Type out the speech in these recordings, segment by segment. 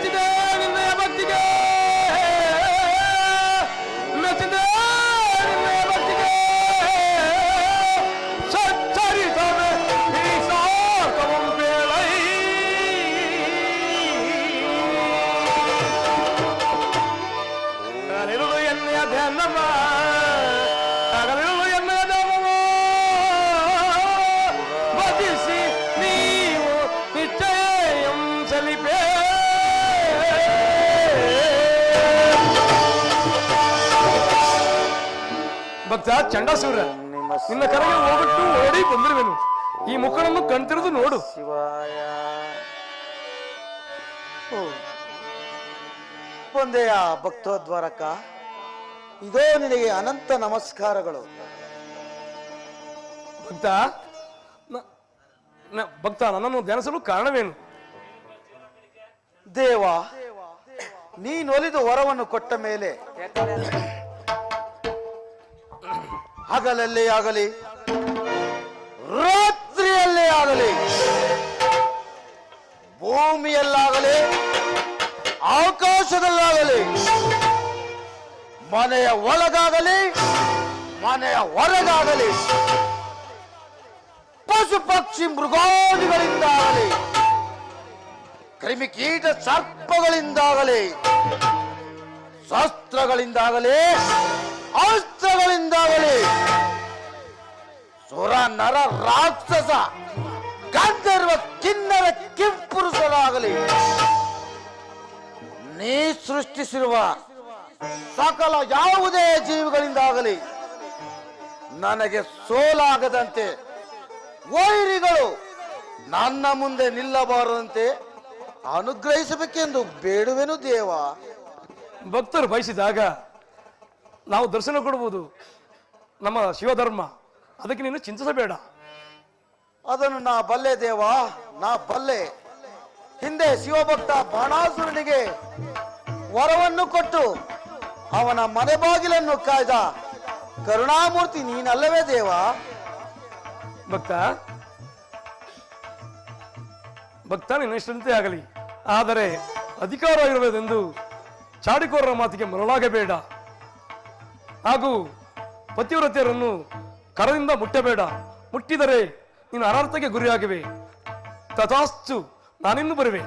ಓಂ ಭಕ್ತ ಚಂಡಾಸೂರ ನಿನ್ನ ಕರೆಗೆ ಹೋಗ್ಬಿಟ್ಟು ಓಡಿ ಬಂದಿರುವೆನು. ಈ ಮುಖವನ್ನು ಕಣ್ತಿರೋದು ನೋಡು. ಶಿವಾಯ. ಬಂದೆಯ ಭಕ್ತೋದ್ವಾರಕ ಇದೋ ನಿನಗೆ ಅನಂತ ನಮಸ್ಕಾರಗಳು. ಭಕ್ತ ಭಕ್ತ ನನ್ನನ್ನು ಧ್ಯಾನಿಸಲು ಕಾರಣವೇನು? ದೇವ ನೀನೊಲಿದು ವರವನ್ನು ಕೊಟ್ಟ ಮೇಲೆ ಹಗಲಲ್ಲೇ ಆಗಲಿ, ರಾತ್ರಿಯಲ್ಲೇ ಆಗಲಿ, ಭೂಮಿಯಲ್ಲಾಗಲಿ, ಆಕಾಶದಲ್ಲಾಗಲಿ, ಮನೆಯ ಒಳಗಾಗಲಿ, ಮನೆಯ ಹೊರಗಾಗಲಿ, ಪಶು ಪಕ್ಷಿ ಮೃಗಾದಿಗಳಿಂದಾಗಲಿ ಕ್ರಿಮಿಕೀಟ ಸರ್ಪಗಳಿಂದಾಗಲಿ ಶಸ್ತ್ರಗಳಿಂದಾಗಲಿ ಅಸ್ತ್ರಗಳಿಂದಾಗಲಿ ಸುರ, ನರ, ರಾಕ್ಷಸ, ಗಂಧರ್ವ, ಕಿನ್ನರ, ಕಿಂಪುರುಷರಾಗಲಿ. ನೀ ಸೃಷ್ಟಿಸಿರುವ ಸಕಲ ಯಾವುದೇ ಜೀವಿಗಳಿಂದಾಗಲಿ ನನಗೆ ಸೋಲಾಗದಂತೆ ವೈರಿಗಳು ನನ್ನ ಮುಂದೆ ನಿಲ್ಲಬಾರದಂತೆ ಅನುಗ್ರಹಿಸಬೇಕೆಂದು ಬೇಡುವೆನು ದೇವ. ಭಕ್ತರು ಬಯಸಿದಾಗ ನಾವು ದರ್ಶನ ಕೊಡ್ಬೋದು. ನಮ್ಮ ಶಿವಧರ್ಮ. ಅದಕ್ಕೆ ನೀನು ಚಿಂತಿಸಬೇಡ. ಅದನ್ನು ನಾ ಬಲ್ಲೆ ದೇವ ನಾ ಬಲ್ಲೆ. ಹಿಂದೆ ಶಿವಭಕ್ತ ಬಾಣಾಸುರನಿಗೆ ವರವನ್ನು ಕೊಟ್ಟು ಅವನ ಮನೆ ಬಾಗಿಲನ್ನು ಕಾಯ್ದ. ಕರುಣಾಮೂರ್ತಿ ನೀನಲ್ಲವೇ ದೇವ? ಭಕ್ತ ಭಕ್ತ ನಿನ್ನ ಇಷ್ಟಂತೆ ಆಗಲಿ. ಆದರೆ ಅಧಿಕಾರ ಇರುವುದೆಂದು ಚಾಡಿಕೋರರ ಮಾತಿಗೆ ಮರಳಾಗಬೇಡ. ಹಾಗೂ ಪತಿವ್ರತೆಯರನ್ನು ಕರದಿಂದ ಮುಟ್ಟಬೇಡ. ಮುಟ್ಟಿದರೆ ನೀನು ಅನರ್ಥಕ್ಕೆ ಗುರಿಯಾಗಿವೆ. ತಥಾಸ್ತು ನಾನಿನ್ನು ಬರುವೆ.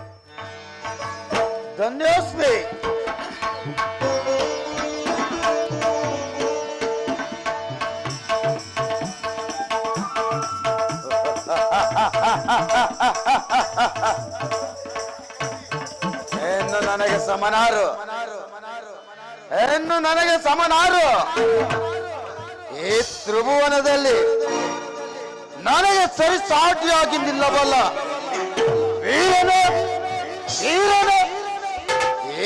ಧನ್ಯೋಸ್ಮಿ. ಎಂದು ನನಗೆ ಸಮನಾರು. ಏನು ನನಗೆ ಸಮನಾರು. ಈ ತ್ರಿಭುವನದಲ್ಲಿ ನನಗೆ ಸರಿ ಸಾಟಿಯಾಗಿ ನಿಲ್ಲಬಲ್ಲ ವೀರನು ವೀರನು,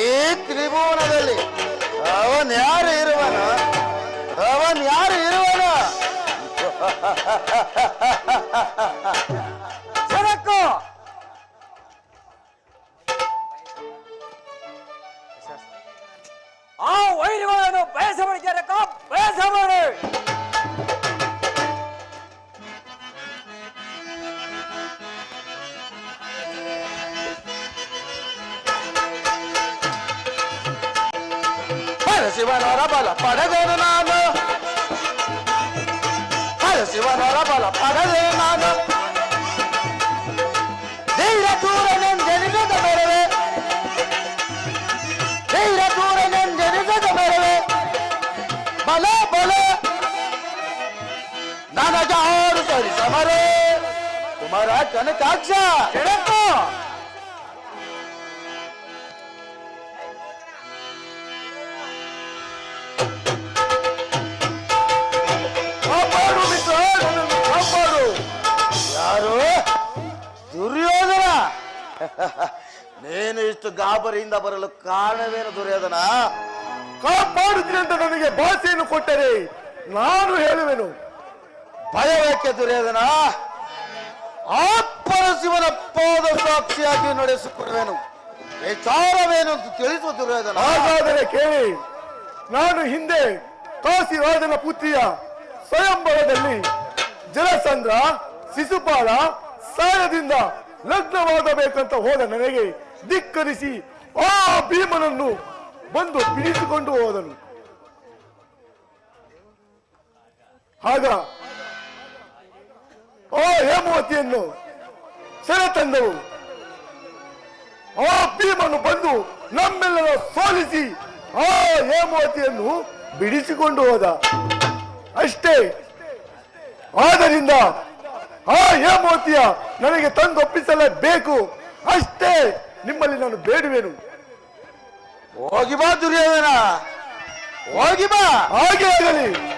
ಈ ತ್ರಿಭುವನದಲ್ಲಿ ಅವನ್ ಯಾರು ಇರುವನ? ಅವನ್ ಯಾರು ಇರುವನ? శివనారా బల పడదేను నాన్న హర శివనారా బల పడదే నాన్న ధీర దూర నేను జనిగద మెరవే ధీర దూర నేను జనిగద మెరవే బల బల నాన్న జోరు సరి సమరే కుమార కనకాక్ష చెడప్ప ನೀನು ಇಷ್ಟು ಗಾಬರಿಯಿಂದ ಬರಲು ಕಾರಣವೇನು ದುರ್ಯೋಧನ? ಕಾಪಾಡುತ್ತೀನಿ ಅಂತ ನನಗೆ ಭಾಷೆಯನ್ನು ಕೊಟ್ಟರೆ ನಾನು ಹೇಳುವೆನು. ಭಯವೇಕೆ ದುರ್ಯೋಧನ? ಆತ್ಮನ ಶಿವನ ಪಾದ ಸಾಕ್ಷಿಯಾಗಿ ನಡೆಸಿಕೊಡುವೆನು. ವಿಚಾರವೇನು ಅಂತ ತಿಳಿಸುವ ದುರ್ಯೋಧನ. ಹಾಗಾದರೆ ಕೇಳಿ ನಾನು ಹಿಂದೆ ಕಾಶಿ ರಾಜನ ಪುತ್ರಿಯ ಸ್ವಯಂವರದಲ್ಲಿ ಜಲಚಂದ್ರ ಶಿಶುಪಾಲ ಸಾಯದಿಂದ ಲಗ್ನವಾಗಬೇಕಂತ ಹೋದ ನನಗೆ ಧಿಕ್ಕರಿಸಿ ಆ ಭೀಮನನ್ನು ಬಂದು ಬಿಡಿಸಿಕೊಂಡು ಹೋದನು. ಆಗ ಆ ಹೇಮವತಿಯನ್ನು ಸೆರೆ ತಂದವು ಆ ಭೀಮನು ಬಂದು ನಮ್ಮೆಲ್ಲರ ಸೋಲಿಸಿ ಆ ಹೇಮವತಿಯನ್ನು ಬಿಡಿಸಿಕೊಂಡು ಹೋದ. ಅಷ್ಟೇ. ಆದ್ದರಿಂದ ಆ ಮೋತಿಯ ನನಗೆ ಬೇಕು ಅಷ್ಟೇ ನಿಮ್ಮಲ್ಲಿ ನಾನು ಬೇಡುವೆನು. ಹೋಗಿ ಬಾ ದುರ್ಯೋಧನ. ಹೋಗಿ ಬಾ. ಹಾಗೆ ಆಗಲಿ.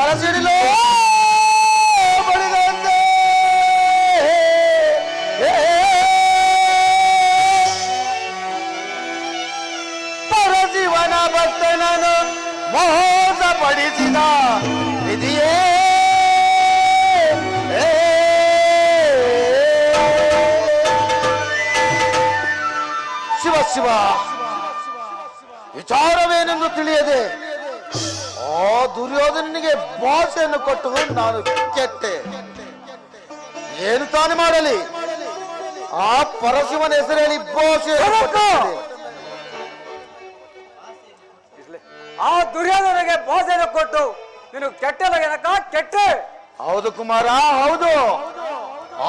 ಬರಸಿಡಿಲು ಬಡಿದಂತೆ ಪರಶಿವನ ಭಕ್ತನನು ಮೋಸ ಪಡಿಸಿದ ವಿಧಿಯೇ ಶಿವ ಶಿವ ವಿಚಾರವೇನೆಂದು ತಿಳಿಯದೆ ಆ ದುರ್ಯೋಧನನಿಗೆ ಭಾಷೆಯನ್ನು ಕೊಟ್ಟು ನಾನು ಕೆಟ್ಟೆ. ಏನು ತಾನು ಮಾಡಲಿ? ಆ ಪರಶಿವನ ಹೆಸರೇಳಿ ಭಾಷೆ ಆ ದುರ್ಯೋಧನಿಗೆ ಬೋಸೆಯನ್ನು ಕೊಟ್ಟು ನೀನು ಕೆಟ್ಟ ಕೆಟ್ಟೆ! ಹೌದು ಕುಮಾರ ಹೌದು.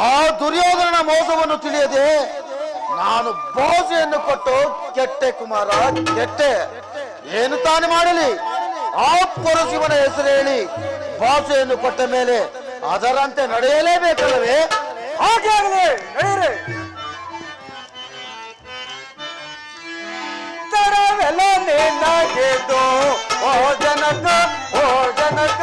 ಆ ದುರ್ಯೋಧನನ ಮೋಸವನ್ನು ತಿಳಿಯದೆ ನಾನು ಭಾಷೆಯನ್ನು ಕೊಟ್ಟು ಕೆಟ್ಟೆ ಕುಮಾರ ಕೆಟ್ಟೆ. ಏನು ತಾನು ಮಾಡಲಿ? ಆ ಶಿವನ ಹೆಸರು ಹೇಳಿ ಭಾಷೆಯನ್ನು ಕೊಟ್ಟ ಮೇಲೆ ಅದರಂತೆ ನಡೆಯಲೇಬೇಕಲ್ಲವೇ? ಹಾಗೆ ಆಗಲಿ, ನಡೆಯಿರಿ. ಓ ಜನಕ ಓ ಜನಕ.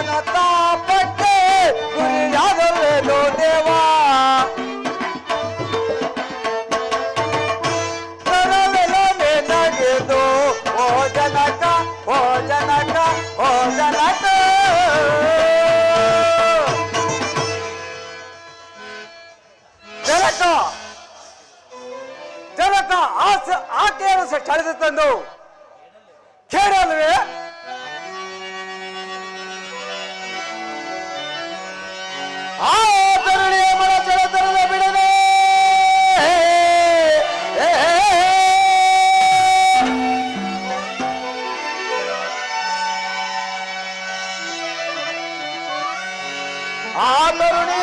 ಗುರಿಯನ ತಾಪಕ್ಕೆ ಗುರಿಯಾಗಲೇನು ದೇವಾ? ನಿನಗೆದು ಓ ಜನಕ ಓ ಜನಕ ಓ ಜನಕ. ಜನಕ ಜನಕ ಆಸ ಆಕೆಯನ್ನು ಸ್ಥಳದ ತಂದು, ಕೇಳಲ್ವೇ? ಆ ತರುಣಿಯ ಮನ ಜಲತರದ ಬಿಡದೆ. ಆ ತರುಣಿ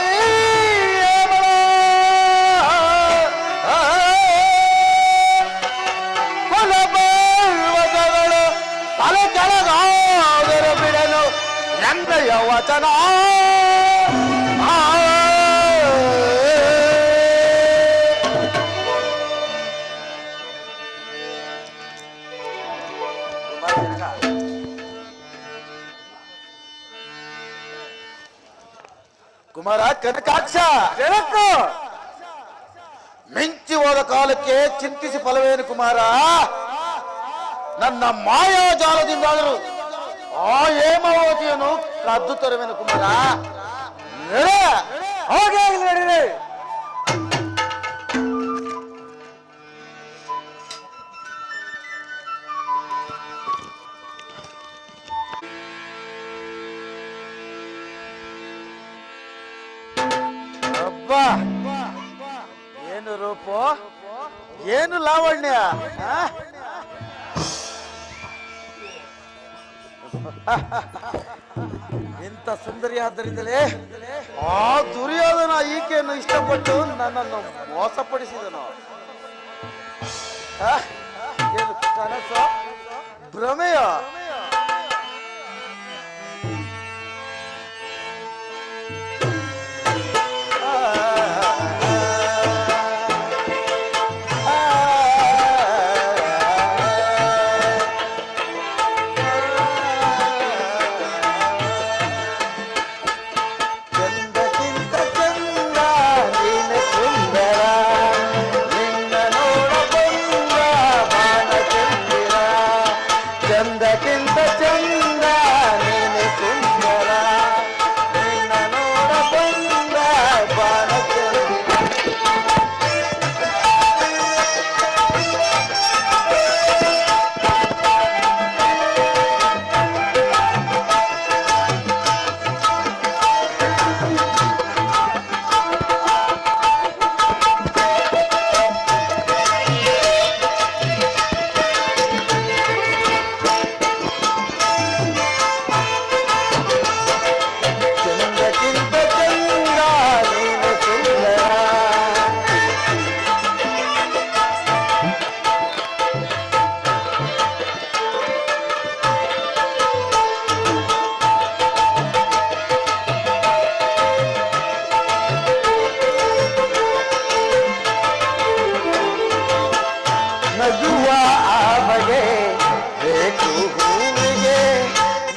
ತಲೆ ಕೆಳಗಾದರೂ ಬಿಡಲು ರಂಗಯ ವಚನ. ಕುಮಾರ ಕನಕಾಕ್ಷ! ಮಿಂಚಿ ಹೋದ ಕಾಲಕ್ಕೆ ಚಿಂತಿಸಿ ಫಲವೇನು ಕುಮಾರ? ನನ್ನ ಮಾಯಾಜಾಲದಿಂದಾದರೂ ಆ ಹೇಮಾವತಿಯನ್ನು ಕದ್ದು ತರುವೆನು ಕುಮಾರ. ಹಾಗೆ ಹಾಗೆ ಏನು ಲಾವಣ್ಯ? ಇಂಥ ಸುಂದರಿ ಆದ್ದರಿಂದಲೇ ಆ ದುರ್ಯೋಧನ ಈಕೆಯನ್ನು ಇಷ್ಟಪಟ್ಟು ನನ್ನನ್ನು ಮೋಸಪಡಿಸಿದನು. ಏನು ಕನಸ? ಭ್ರಮೆಯ?